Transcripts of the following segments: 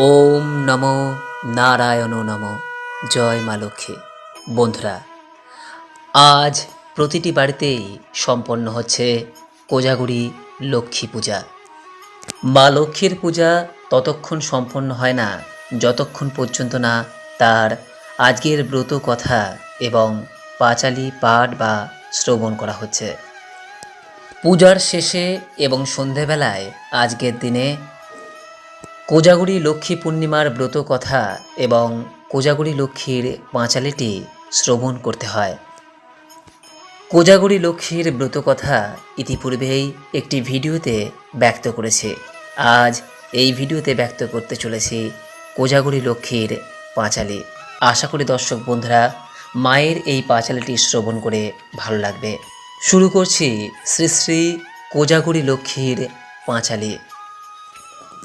ওম নম নারায়ণ নম। জয় মা লক্ষ্মী। বন্ধুরা, আজ প্রতিটি বাড়িতেই সম্পন্ন হচ্ছে কোজাগুড়ি লক্ষ্মী পূজা। মা লক্ষ্মীর পূজা ততক্ষণ সম্পন্ন হয় না, যতক্ষণ পর্যন্ত না তার আজকের ব্রত কথা এবং পাঁচালি পাঠ বা শ্রবণ করা হচ্ছে। পূজার শেষে এবং সন্ধেবেলায় আজকের দিনে কোজাগুড়ি লক্ষ্মী পূর্ণিমার ব্রত কথা এবং কোজাগুড়ি লক্ষ্মীর পাঁচালিটি শ্রবণ করতে হয়। কোজাগুড়ি লক্ষ্মীর ব্রত কথা ইতিপূর্বেই একটি ভিডিওতে ব্যক্ত করেছে। আজ এই ভিডিওতে ব্যক্ত করতে চলেছি কোজাগুড়ি লক্ষ্মীর পাঁচালি। আশা করি দর্শক বন্ধুরা, মায়ের এই পাঁচালিটি শ্রবণ করে ভালো লাগবে। শুরু করছি শ্রী শ্রী কোজাগুড়ি লক্ষ্মীর পাঁচালি।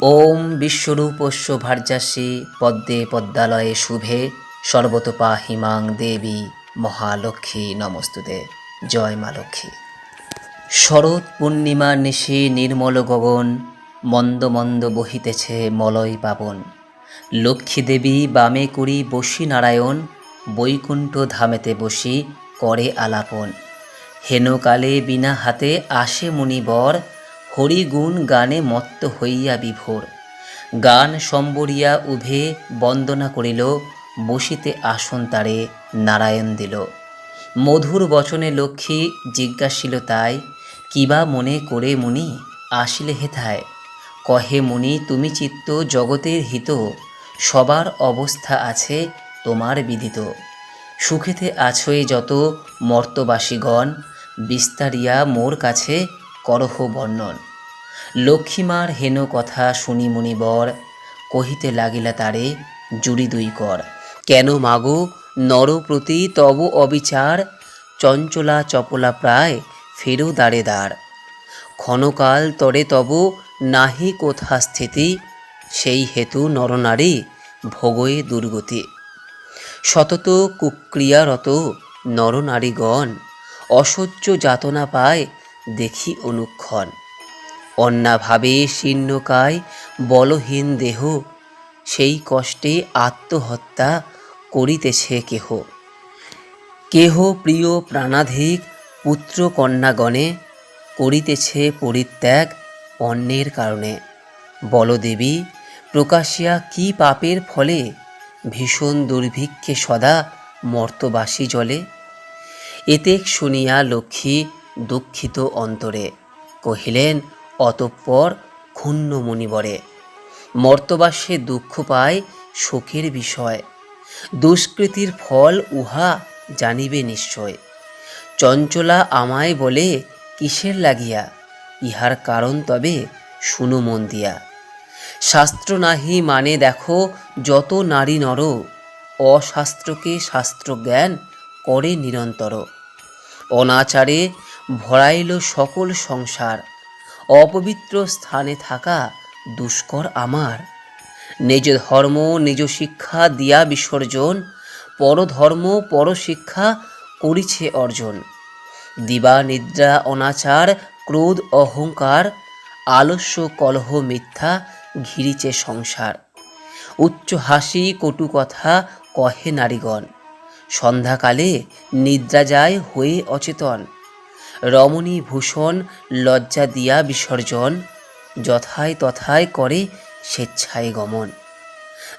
ওম বিশ্বরূপস্য ভার্যাসী পদ্মে পদ্মালয়ে শুভে, সর্বতপা হিমাং দেবী মহালক্ষ্মী নমস্তুতে। জয় মা লক্ষ্মী। শরৎ পূর্ণিমার নিশি নির্মল গগন, মন্দ মন্দ বহিতেছে মলয় পাবন। লক্ষ্মী দেবী বামে করি বসি নারায়ণ, বৈকুণ্ঠ ধামেতে বসি করে আলাপন। হেনকালে বিনা হাতে আসে মুনিবর হরিগুণ গানে মত্ত হইয়া বিভোর। গান সম্বরিয়া উভে বন্দনা করিল, বসিতে আসন তারে নারায়ণ দিল। মধুর বচনে লক্ষ্মী জিজ্ঞাসিল তাই, কিবা মনে করে মুনি, আসিলে হেথায়? কহে মুনি, তুমি চিত্ত জগতের হিত, সবার অবস্থা আছে তোমার বিদিত। সুখেতে আছই যত মর্তবাসীগণ, বিস্তারিয়া মোর কাছে করহ বর্ণন। লক্ষ্মীমার হেন কথা শুনি মুনিবর, কহিতে লাগিলা তারে, জুড়ি দুই কর। কেন মাগো, নরপ্রতি তব অবিচার, চঞ্চলা চপলা প্রায় ফেরো দাঁড়ে দাঁড় ক্ষণকাল তরে তব নাহি কোথা স্থিতি, সেই হেতু নরনারী ভোগয়ে দুর্গতি। সতত কুক্রিয়ারত নরনারীগণ, অসহ্য যাতনা পায় দেখি অনুক্ষণ। অন্যাভাবে শীর্ণকায় বলহীন দেহ, সেই কষ্টে আত্মহত্যা করিতেছে কেহ। কেহ প্রিয় প্রাণাধিক পুত্র কন্যাগণে করিতেছে পরিত্যাগ অন্যের কারণে। বলদেবী, প্রকাশিয়া কি পাপের ফলে ভীষণ দুর্ভিক্ষে সদা মর্তবাসী জলে? এতেক শুনিয়া লক্ষ্মী দুঃখিত অন্তরে কহিলেন, অতঃপর ক্ষুণ্ণ মুনিবরে মর্তবাসে দুঃখ পায় শোকের বিষয়। দুষ্কৃতির ফল উহা জানিবে নিশ্চয়। চঞ্চলা আমায় বলে, কিসের লাগিয়া? ইহার কারণ তবে শুনো মন দিয়া। শাস্ত্র নাহি মানে দেখো, যত নারী নর, অশাস্ত্রকে শাস্ত্র জ্ঞান করে নিরন্তর। অনাচারে ভরাইল সকল সংসার। অপবিত্র স্থানে থাকা দুষ্কর আমার। নিজ ধর্ম, নিজ শিক্ষা দিয়া বিসর্জন, পরধর্ম, পরশিক্ষা করিছে অর্জন। দিবা, নিদ্রা, অনাচার, ক্রোধ, অহংকার, আলস্য, কলহ, মিথ্যা ঘিরিছে সংসার। উচ্চ হাসি, কটু কথা কহে নারীগণ। সন্ধ্যাকালে নিদ্রা যায় হয়ে অচেতন। রমণী ভূষণ লজ্জা দিয়া বিসর্জন, যথায় তথায় করে স্বেচ্ছায় গমন।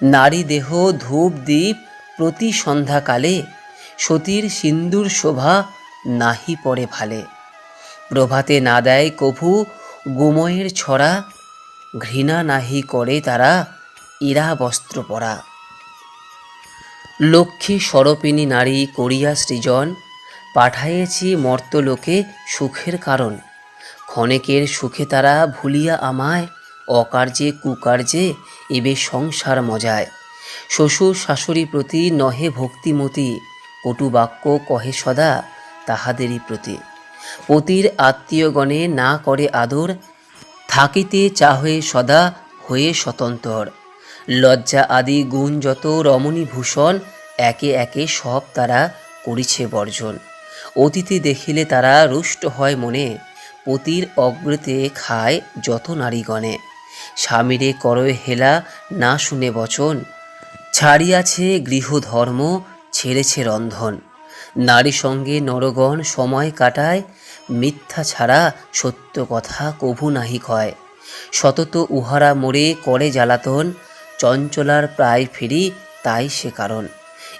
নারী দেহ ধূপ দ্বীপ প্রতি সন্ধ্যাকালে সতীর সিন্দুর শোভা নাহি পড়ে ভালে। প্রভাতে না দেয় কভু গোময়ের ছড়া, ঘৃণা নাহি করে তারা ইরা বস্ত্র পরা লক্ষ্মী স্বরূপিণী নারী করিয়া সৃজন পাঠাইয়েছি মর্তলোকে সুখের কারণ। ক্ষণেকের সুখে তারা ভুলিয়া আমায় অকার্যে কুকার্যে এবে সংসার মজায়। শ্বশুর শাশুড়ি প্রতি নহে ভক্তিমতি, কটু বাক্য কহে সদা তাহাদেরই প্রতি। পতির আত্মীয়গণে না করে আদর, থাকিতে চাহে সদা হয়ে স্বতন্ত্র লজ্জা আদি গুণ যত রমণী ভূষণ একে একে সব তারা করিছে বর্জন। অতীতে দেখিলে তারা রুষ্ট হয় মনে, পতির অগ্রতে খায় যত নারীগণে। স্বামীরে করয় হেলা, না শুনে বচন। ছাড়িয়াছে গৃহধর্ম, ছেড়েছে রন্ধন। নারী সঙ্গে নরগণ সময় কাটায়, মিথ্যা ছাড়া সত্য কথা কভু নাহি কয়। সতত উহারা মোড়ে করে জ্বালাতন, চঞ্চলার প্রায় ফিরি তাই সে কারণ।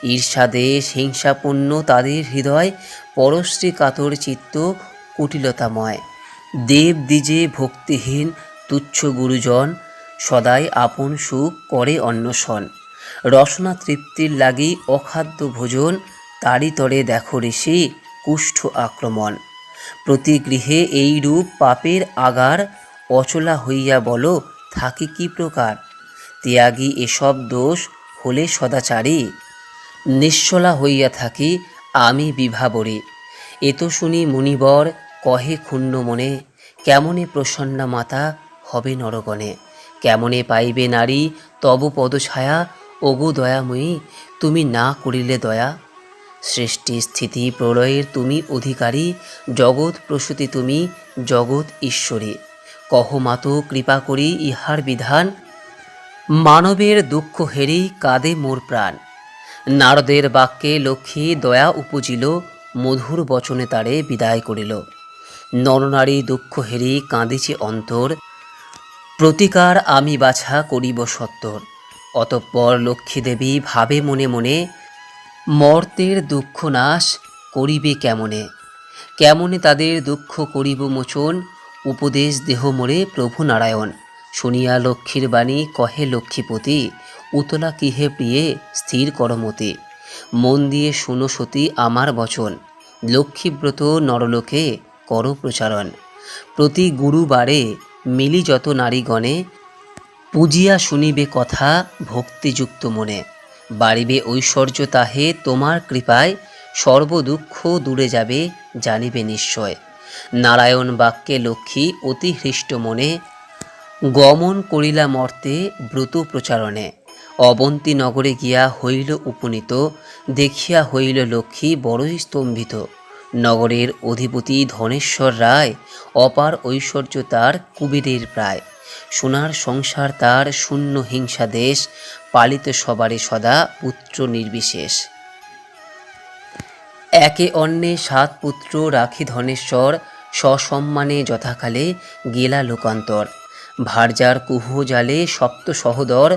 ঈর্ষাদেশ হিংসাপূর্ণ তাদের হৃদয় পরশ্রী কাতর চিত্ত কুটিলতাময়। দেব দ্বিজে ভক্তিহীন তুচ্ছ গুরুজন সদাই আপন সুখ করে অন্বেষণ। রসনা তৃপ্তির লাগি অখাদ্য ভোজন তারি তরে দেখো ঋষি কুষ্ঠ আক্রমণ। প্রতি গৃহে রূপ পাপের আগার অচলা হইয়া বলো, থাকি কি প্রকার? ত্যাগী এসব দোষ হলে সদাচারী নিশ্চলা হইয়া থাকি, আমি বিভাবরী এত শুনি মুনিবর কহে ক্ষুণ্ণ মনে, কেমনে প্রসন্না মাতা হবে নরগণে? কেমনে পাইবে নারী তব পদছায়া? ওগো দয়াময়ী, তুমি না করিলে দয়া। সৃষ্টি স্থিতি প্রলয়ের তুমি অধিকারী, জগৎ প্রসূতি তুমি জগৎ ঈশ্বরী। কহ মাতো কৃপা করি ইহার বিধান, মানবের দুঃখ হেরি কাঁদে মোর প্রাণ। নারদের বাক্যে লক্ষ্মী দয়া উপজিল, মধুর বচনে তারে বিদায় করিল। নরনারী দুঃখ হেরি কাঁদিছে অন্তর, প্রতিকার আমি বাছা করিব সত্তর। অতঃপর লক্ষ্মীদেবী ভাবে মনে মনে, মর্তের দুঃখ নাশ করিবে কেমনে? কেমনে তাদের দুঃখ করিব মোচন? উপদেশ দেহ মোরে প্রভু নারায়ণ। শুনিয়া লক্ষ্মীর বাণী কহে লক্ষ্মীপতি উতলা কিহে প্রিয়ে স্থির করমতি মন দিয়ে শুনো সতী আমার বচন। লক্ষ্মীব্রত নরলোকে কর প্রচারণ। প্রতি গুরুবারে মিলি যত নারীগণে পূজিয়া শুনিবে কথা ভক্তিযুক্ত মনে। বাড়িবে ঐশ্বর্য তাহে তোমার কৃপায়, সর্বদুঃখ দূরে যাবে জানিবে নিশ্চয়। নারায়ণ বাক্যে লক্ষ্মী অতি হৃষ্ট মনে, গমন করিলা মর্তে ব্রত প্রচারণে। অবন্তী নগরে গিয়া হইল উপনীত, দেখিয়া হইল লক্ষ্মী বড়ই স্তম্ভিত। নগরের অধিপতি ধনেশ্বর রায় অপার ঐশ্বর্য তার কুবেরের প্রায়। সোনার সংসার তার শূন্য হিংসা দেশ, পালিত সবারে সদা পুত্র নির্বিশেষ। একে অন্যে সাত পুত্র রাখি ধনেশ্বর, সসম্মানে যথাকালে গেলা লোকান্তর। ভারজার কুহ জালে সপ্ত সহদর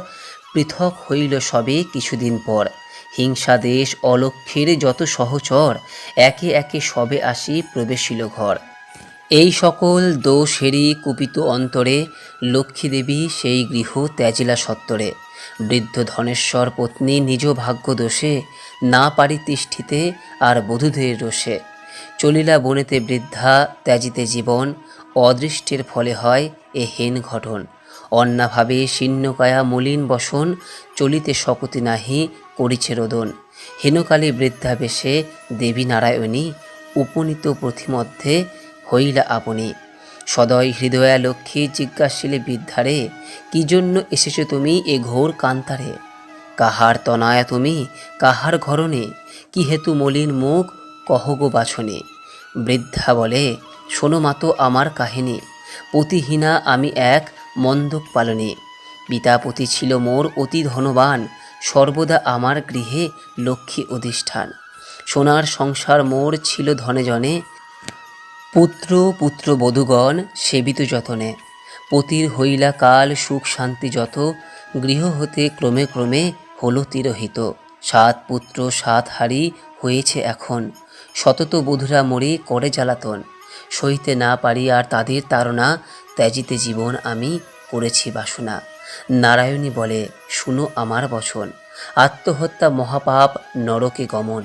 পৃথক হইল সবে কিছুদিন পর। হিংসা দেশ অলক্ষের যত সহচর, একে একে সবে আসি প্রবেশিল ঘর। এই সকল দোষেরই কুপিত অন্তরে লক্ষ্মীদেবী সেই গৃহ ত্যাজিলা সত্তরে। বৃদ্ধ ধনেশ্বর পত্নী নিজ ভাগ্য দোষে না পারি তিষ্ঠিতে আর বধূদের রোষে। চলিলা বনেতে বৃদ্ধা ত্যাজিতে জীবন, অদৃষ্টের ফলে হয় এ হেন ঘটন। অন্যাভাবে শীর্ণকায়া মলিন বসন চলিতে শকতি নাহি, করিছে রোদন। হেনকালী বৃদ্ধা বেশে দেবী নারায়ণী উপনীত প্রথিমধ্যে হইলা আপনি। সদয় হৃদয়া লক্ষ্মী জিজ্ঞাসিলে বৃদ্ধারে, কি জন্য এসেছ তুমি এ ঘোর কান্তারে? কাহার তনায়া তুমি? কাহার ঘরণে? কি হেতু মলিন মুখ? কহগো বাছনে। বৃদ্ধা বলে, শোনো মাতো আমার কাহিনী। পতিহীনা আমি এক মন্দক পালনে। পিতাপতি ছিল মোর অতি ধনবান, সর্বদা আমার গৃহে লক্ষ্মী অধিষ্ঠান। সোনার সংসার মোর ছিল ধনে জনে, পুত্র পুত্র বধূগণ সেবিত যতনে। পতির হইলা কাল সুখ শান্তি যত, গৃহ হতে ক্রমে ক্রমে হলো তিরোহিত। সাত পুত্র, সাত হারি হয়েছে এখন। শতত বধূরা মরে করে জ্বালাতন। সইতে না পারি আর তাদের তাড়না ত্যাজিতে জীবন আমি করেছি বাসনা। নারায়ণী বলে, শুনো আমার বচন। আত্মহত্যা মহাপাপ, নরকে গমন।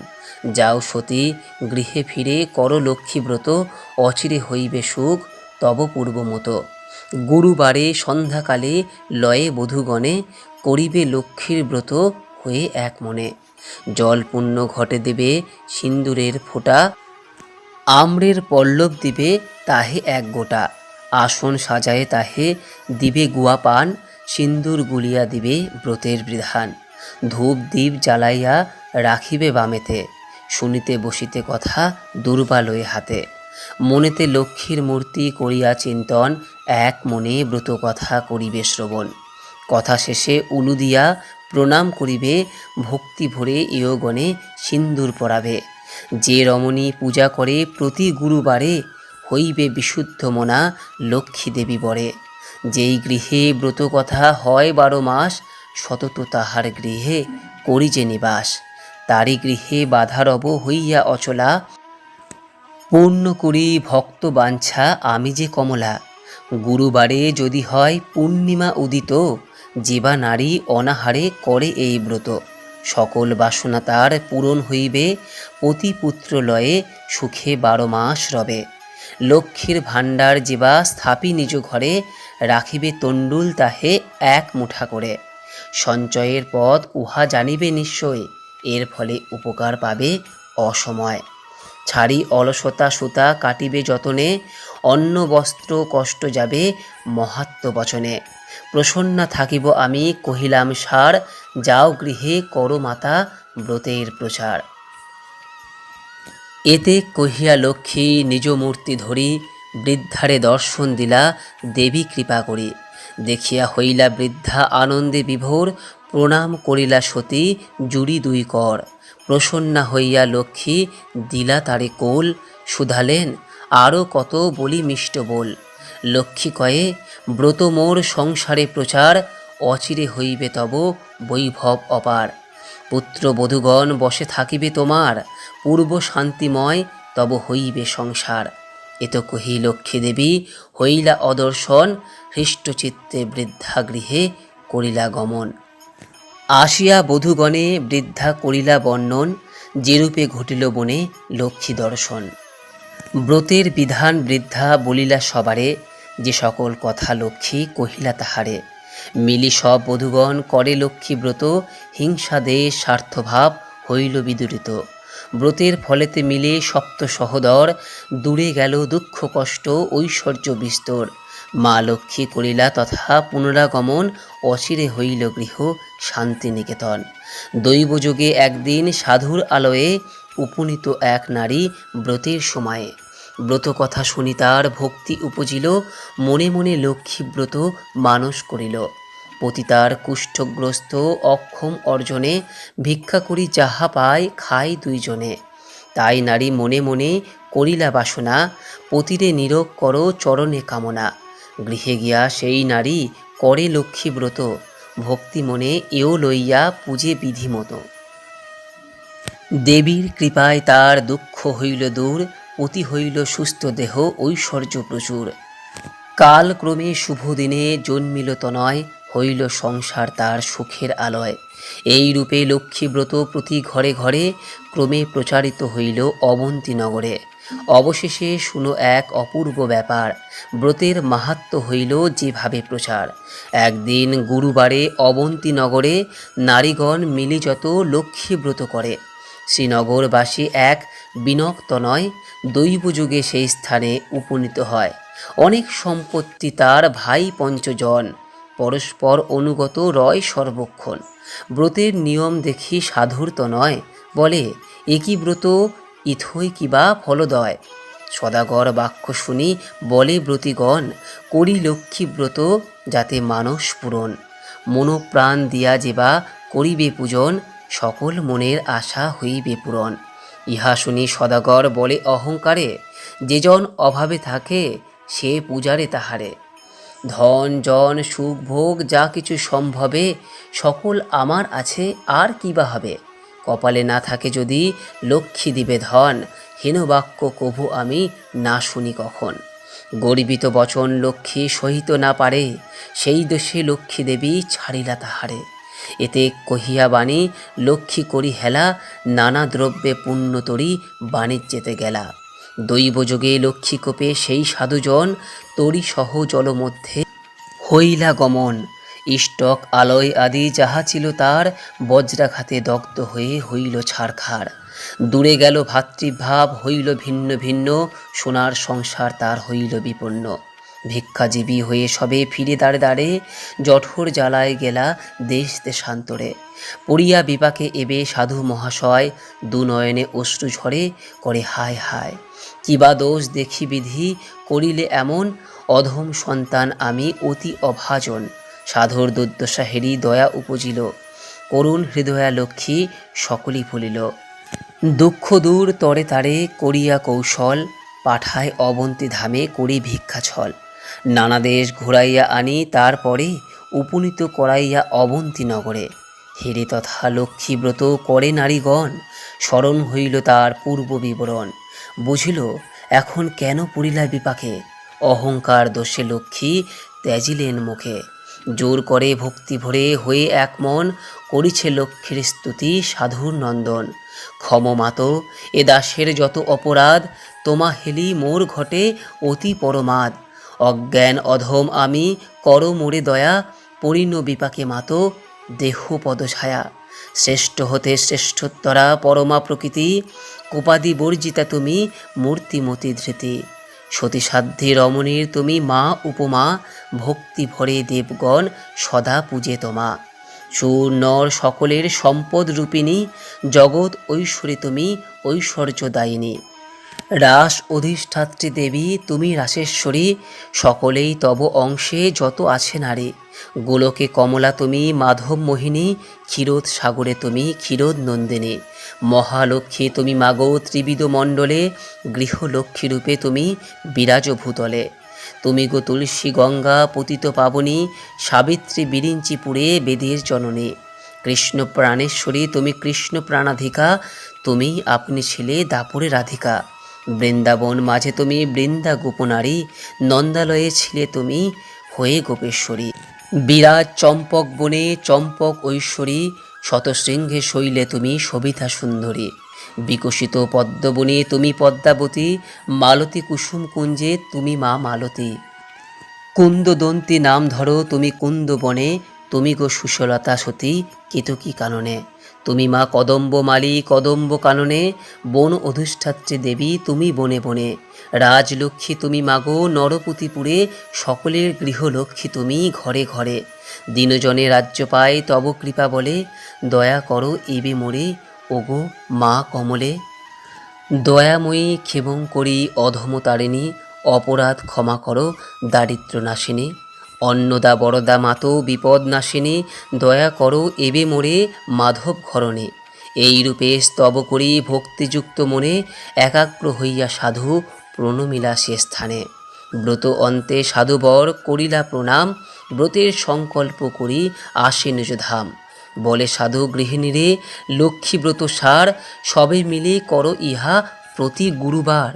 যাও সতী, গৃহে ফিরে কর লক্ষ্মীব্রত অচিরে হইবে সুখ, তব পূর্বমতো গুরুবারে সন্ধ্যাকালে লয়ে বধূগণে, করিবে লক্ষ্মীর ব্রত হয়ে এক মনে। জল পুণ্য ঘটে দেবে সিন্দুরের ফোঁটা আম্রের পল্লব দিবে তাহে এক গোটা, আসন সাজায়ে তাহে দিবে গুয়া পান, সিন্দুর গুলিয়া দিবে ব্রতের বিধান। ধূপ দ্বীপ জ্বালাইয়া রাখিবে বামেতে, শুনিতে বসিতে কথা দুর্বালয়ে হাতে। মনেতে লক্ষ্মীর মূর্তি করিয়া চিন্তন, এক মনে ব্রত কথা করিবে শ্রবণ। কথা শেষে উলু দিয়া প্রণাম করিবে, ভক্তি ভরে ইয়গণে সিন্দুর পরাবে। যে রমণী পূজা করে প্রতি গুরুবারে হইবে বিশুদ্ধ মনা লক্ষ্মী দেবী বরে। যেই গৃহে ব্রত কথা হয় বারো মাস, সতত তাহার গৃহে করি যে নিবাস। তারই গৃহে বাধারব হইয়া অচলা। পূর্ণ করি ভক্ত বাঞ্ছা আমি যে কমলা। গুরুবারে যদি হয় পূর্ণিমা উদিত জীবা নারী অনাহারে করে এই ব্রত। সকল বাসনা তার পূরণ হইবে পতিপুত্র লয়ে সুখে বারো মাস রবে। লক্ষ্মীর ভাণ্ডার জীবা স্থাপি নিজ ঘরে, রাখিবে তণ্ডুল তাহে এক মুঠা করে। সঞ্চয়ের পথ উহা জানিবে নিশ্চয়, এর ফলে উপকার পাবে অসময়। ছাড়ি অলসতা সুতা কাটিবে যতনে, অন্ন বস্ত্র কষ্ট যাবে মহাত্ম বচনে। প্রসন্না থাকিব আমি কহিলাম সার যাও গৃহে করো মাতা ব্রতের প্রচার। এতে কহিয়া লক্ষ্মী নিজ মূর্তি ধরি, বৃদ্ধারে দর্শন দিলা, দেবী কৃপা করি। দেখিয়া হইলা বৃদ্ধা আনন্দে বিভোর, প্রণাম করিলা সতী, জুড়ি দুই কর। প্রসন্না হইয়া লক্ষ্মী, দিলা তারে কোল শুধালেন আরও কত বলি মিষ্ট বল। লক্ষ্মী কয়ে, ব্রত মোর সংসারে প্রচার অচিরে হইবে তব বৈভব অপার। পুত্র বধূগণ, বসে থাকিবে তোমার। পূর্ব শান্তিময়, তব হইবে সংসার। এত কহি লক্ষ্মী দেবী, হইলা অদর্শন, হৃষ্টচিত্তে বৃদ্ধা গৃহে করিলা গমন। আসিয়া বধূগণে বৃদ্ধা করিলা বর্ণন, যেরূপে ঘটিল বনে লক্ষ্মী দর্শন। ব্রতের বিধান বৃদ্ধা বলিলা সবারে, যে সকল কথা লক্ষ্মী কহিলা তাহারে। মিলি সব বধূগণ করে লক্ষ্মী ব্রত, হিংসা দেশ স্বার্থভাব হইল বিদূরিত। ব্রতের ফলেতে মিলে সপ্ত সহদর, দূরে গেল দুঃখ কষ্ট, ঐশ্বর্য বিস্তর। মা লক্ষ্মী করিলা তথা পুনরাগমন অচিরে হইল গৃহ শান্তিনিকেতন। দৈবযোগে একদিন সাধুর আলোয়ে উপনীত এক নারী ব্রতের সময়ে ব্রত কথা শুনি তার ভক্তি উপজিল, মনে মনে লক্ষ্মী ব্রত মানস করিল। পতিতার কুষ্ঠগ্রস্ত অক্ষম অর্জনে ভিক্ষা করি যাহা পায় খাই দুইজনে। তাই নারী মনে মনে করিলা বাসনা, পতিরে নীরব কর চরণে কামনা। গৃহে গিয়া সেই নারী করে লক্ষ্মী ব্রত, ভক্তি মনে এও লইয়া পূজে বিধিমতো। দেবীর কৃপায় তার দুঃখ হইল দূর অতি হইল সুস্থ দেহ, ঐশ্বর্য প্রচুর। কালক্রমে শুভ দিনে জন্মিল তনয়, হইল সংসার তার সুখের আলয়। এই রূপে লক্ষ্মীব্রত প্রতি ঘরে ঘরে ক্রমে প্রচারিত হইল অবন্তী নগরে। অবশেষে শুনো এক অপূর্ব ব্যাপার, ব্রতের মাহাত্ম হইল যেভাবে প্রচার। একদিন গুরুবারে অবন্তী নগরে নারীগণ মিলিযত লক্ষ্মীব্রত করে। শ্রীনগরবাসী এক বিনক্ত নয় দৈবযুগে সেই স্থানে উপনীত হয়। অনেক সম্পত্তি তার ভাই পঞ্চজন। পরস্পর অনুগত রয় সর্বক্ষণ। ব্রতের নিয়ম দেখি সাধুর তো নয়, বলে একই ব্রত? ইথই কিবা ফলদয়? সদাগর বাক্য শুনি, বলে ব্রতিগণ, করি লক্ষ্মী ব্রত যাতে মানস পূরণ। মনোপ্রাণ দিয়া যেবা করিবে পূজন, সকল মনের আশা হইবে পূরণ। ইহা শুনি সদাগর বলে অহংকারে, যেজন অভাবে থাকে, সে পূজারে তাহারে। ধন, জন, সুখ, ভোগ, যা কিছু সম্ভবে, সকল আমার আছে, আর কি বা হবে? কপালে না থাকে যদি লক্ষ্মী দিবে ধন হীনবাক্য কভু আমি না শুনি কখন? গরিবিত বচন লক্ষ্মী সহিত না পারে, সেই দোষে লক্ষ্মী দেবী ছাড়িলা তাহারে। এতে কহিয়া বাণী, লক্ষ্মী করি হেলা, নানা দ্রব্যে পুণ্যতরী বাণিজ্যেতে গেলা। দৈবযোগে লক্ষ্মী কোপে সেই সাধুজন, তরি সহ জলমধ্যে হইলা গমন। ইষ্টক, আলয় আদি যাহা ছিল তার, বজ্রাঘাতে দগ্ধ হয়ে হইল ছাড়খাড় দূরে গেল ভাতৃভাব, হইল ভিন্ন ভিন্ন, সোনার সংসার তার হইল বিপন্ন। ভিক্ষাজীবী হয়ে সবে ফিরে দাঁড়ে দাঁড়ে জঠোর জ্বালায় গেলা দেশ দেশান্তরে। পড়িয়া বিপাকে এবে সাধু মহাশয় দুনয়নে অশ্রু ঝরে করে হায় হায়। কিবা দোষ দেখি বিধি করিলে এমন? অধম সন্তান আমি অতি অভাজন। সাধুর দুর্দশা হেরি দয়া উপজিল। করুণ হৃদয়া লক্ষ্মী সকলই ভুলিল। দুঃখ দূর তরে তারে করিয়া কৌশল, পাঠায় অবন্তী ধামে করি ভিক্ষা ছল নানা দেশ ঘুরাইয়া আনি, তারপরে উপনীত করাইয়া অবন্তী নগরে। হেরে তথা লক্ষ্মীব্রত করে নারীগণ, স্মরণ হইল তার পূর্ব বিবরণ। বুঝিল, এখন কেন পড়িলা বিপাকে? অহংকার দোষে লক্ষ্মী ত্যাজিলেন মুখে। জোর করে ভক্তি ভরে হয়ে এক মন করিছে লক্ষ্মীর স্তুতি সাধুর নন্দন। ক্ষম মাত এ দাসের যত অপরাধ তোমা হেলি মোর ঘটে অতি পরমাদ। অজ্ঞান অধম আমি কর মোরে দয়া, পরিণ বিপাকে মাতো, দেহ পদছায়া শ্রেষ্ঠ হতে শ্রেষ্ঠোত্তরা পরমা প্রকৃতি, কোপাদি বর্জিতা তুমি মূর্তিমতি ধৃতি। সতীসাধ্যে রমণীর তুমি মা উপমা, ভক্তি ভরে দেবগণ সদা পূজে তোমা। সুর, নর সকলের সম্পদ রূপিণী, জগৎ ঐশ্বরী তুমি ঐশ্বর্যদায়িনী। রাস অধিষ্ঠাত্রী দেবী, তুমি রাসেশ্বরী, সকলেই তব অংশে যত আছে নারী। গোলকে কমলা তুমি, মাধব মোহিনী, ক্ষীরোদ সাগরে তুমি, ক্ষীরোদ নন্দিনী। মহালক্ষ্মী তুমি মাগো ত্রিবিদ মণ্ডলে, গৃহলক্ষ্মী রূপে তুমি বিরাজ ভূতলে তুমি গো তুলসী গঙ্গা, পতিত পাবনী, সাবিত্রী বিরিঞ্চিপুরে বেদের জননী। কৃষ্ণ প্রাণেশ্বরী, তুমি কৃষ্ণ প্রাণাধিকা তুমি আপনি ছিলে দাপুরে রাধিকা। বৃন্দাবন মাঝে তুমি বৃন্দা গোপনারী নন্দালয়ে ছিলে তুমি, হয়ে গোপেশ্বরী। বিরাজ চম্পক বনে চম্পক ঐশ্বরী, শতশৃঙ্গে শৈলে তুমি সবিতা সুন্দরী। বিকশিত পদ্মবনে তুমি পদ্মাবতী, মালতী কুসুম কুঞ্জে তুমি মা মালতী। কুন্দদন্তী নাম ধরো তুমি কুন্দবনে, তুমি গো সুশলতা সতী কেতকী কাননে। তুমি মা কদম্ব মালি কদম্ব কাননে, বন অধিষ্ঠাত্রী দেবী তুমি বনে বনে। রাজলক্ষ্মী তুমি মাগো নরপতিপুরে, সকলের গৃহলক্ষ্মী তুমি ঘরে ঘরে। দিনজনে রাজ্য পায়, তব কৃপা বলে, দয়া করো এবে মোরে, ওগো মা কমলে। দয়াময়ী ক্ষেমং করি অধম তারিণী, অপরাধ ক্ষমা করো দারিদ্র নাশিনী। অন্নদা বরদা মাতো বিপদ নাশিনী দয়া করো এবে মোরে মাধব ঘরণে এই রূপে স্তব করি ভক্তিযুক্ত মনে, একাগ্র হইয়া সাধু প্রণমিলা সে স্থানে। ব্রত অন্তে সাধুবর করিলা প্রণাম, ব্রতের সংকল্প করি আসে নিজ ধাম বলে সাধু গৃহিণীরে লক্ষ্মীব্রত সার, সবে মিলে কর ইহা প্রতি গুরুবার।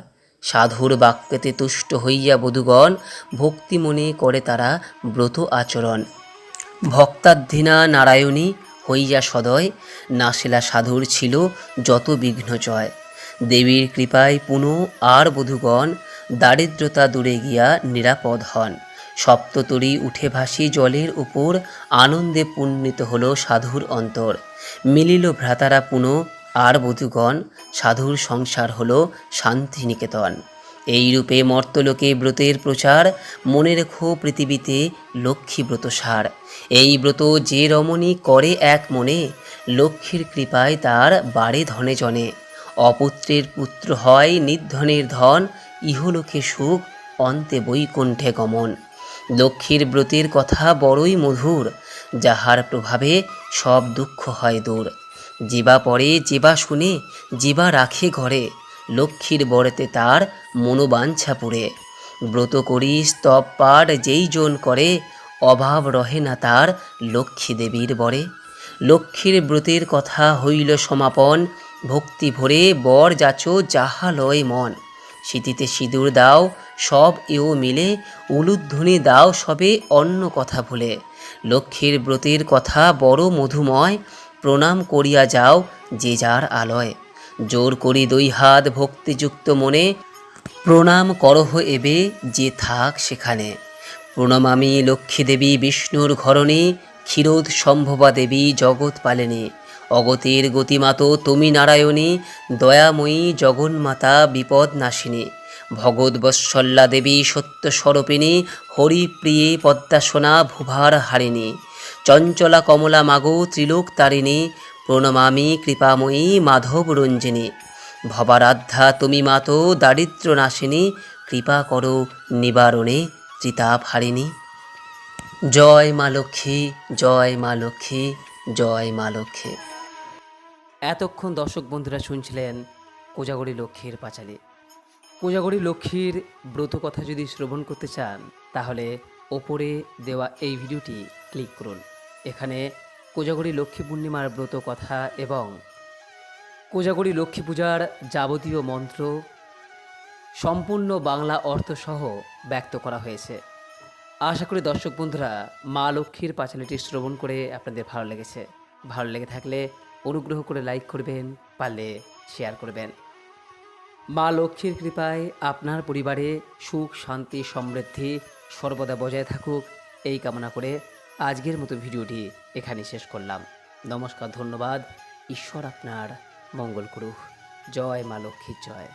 সাধুর বাক্যতে তুষ্ট হইয়া বধূগণ ভক্তি মনে করে তারা ব্রত আচরণ। ভক্তাধীনা নারায়ণী হইয়া সদয়, নাসিলা সাধুর ছিল যত বিঘ্ন জয় দেবীর কৃপায় পুনঃ আর বধূগণ দারিদ্রতা দূরে গিয়া নিরাপদ হন। সপ্ততরী উঠে ভাসি জলের উপর, আনন্দে পুণ্যিত হল সাধুর অন্তর। মিলিল ভ্রাতারা পুনঃ আর বধুগণ সাধুর সংসার হল শান্তিনিকেতন। এই রূপে মর্তলোকে ব্রতের প্রচার মনে রেখো পৃথিবীতে লক্ষ্মী ব্রত সার। এই ব্রত যে রমণী করে এক মনে, লক্ষ্মীর কৃপায় তার বাড়ে ধনে জনে। অপুত্রের পুত্র হয় নির্ধনের ধন, ইহলোকে সুখ, অন্তে বৈকুণ্ঠে গমন। লক্ষ্মীর ব্রতের কথা বড়ই মধুর, যাহার প্রভাবে সব দুঃখ হয় দূর। জীবা পড়ে, জীবা শুনে, জীবা রাখে ঘরে। লক্ষ্মীর বরেতে তার মনোবাঞ্ছা পুরে ব্রত করি স্তব পাঠ যেই জন করে, অভাব রহে না তার লক্ষ্মী দেবীর বরে। লক্ষ্মীর ব্রতের কথা হইল সমাপন, ভক্তি ভরে বর যাচো যাহা লয় মন। শীতিতে সিঁদুর দাও, সব এও মিলে, উলুধ্বনি দাও সবে অন্য কথা ভুলে। লক্ষ্মীর ব্রতের কথা বড় মধুময় প্রণাম করিয়া যাও, যে যার আলয়। জোর করি দুই হাত ভক্তিযুক্ত মনে, প্রণাম করহ এবে যে থাক সেখানে। প্রণমামি লক্ষ্মী দেবী বিষ্ণুর ঘরণী, ক্ষীরোদ সম্ভবা দেবী জগৎ পালেনি। অগতির গতিমাত তুমি নারায়ণী, দয়াময়ী জগন্মাতা বিপদ নাশিনী। ভগৎ বৎসল্লা দেবী সত্য স্বরূপিণী হরিপ্রিয়ে পদ্মাসনা ভুভার হারিণী। চঞ্চলা কমলা মাগো ত্রিলোক তারিণী, প্রণমামি কৃপাময়ী মাধব রঞ্জিনী। ভবারাধ্যা তুমি মাতো দারিদ্র নাশিনী, কৃপা করো নিবারণে ত্রিতাপ হারিণী জয় মা লক্ষ্মী, জয় মা লক্ষ্মী, জয় মা লক্ষ্মী। এতক্ষণ দর্শক বন্ধুরা শুনছিলেন কোজাগরী লক্ষ্মীর পাঁচালী। কোজাগরী লক্ষ্মীর ব্রত কথা যদি শ্রবণ করতে চান, তাহলে ওপরে দেওয়া এই ভিডিওটি ক্লিক করুন। এখানে কোজাগরী লক্ষ্মী পূর্ণিমার ব্রত কথা এবং কোজাগরী লক্ষ্মী পূজার যাবতীয় মন্ত্র, সম্পূর্ণ বাংলা অর্থসহ ব্যক্ত করা হয়েছে। আশা করি দর্শক বন্ধুরা, মা লক্ষ্মীর পাঁচালিটি শ্রবণ করে আপনাদের ভালো লেগেছে। ভালো লেগে থাকলে অনুগ্রহ করে লাইক করবেন, পারলে শেয়ার করবেন। মা লক্ষ্মীর কৃপায় আপনার পরিবারে সুখ, শান্তি, সমৃদ্ধি সর্বদা বজায় থাকুক, এই কামনা করে আজকের মতো ভিডিওটি এখানে শেষ করলাম। নমস্কার, ধন্যবাদ। ঈশ্বর আপনার মঙ্গল করুক। জয় মা লক্ষ্মীর জয়।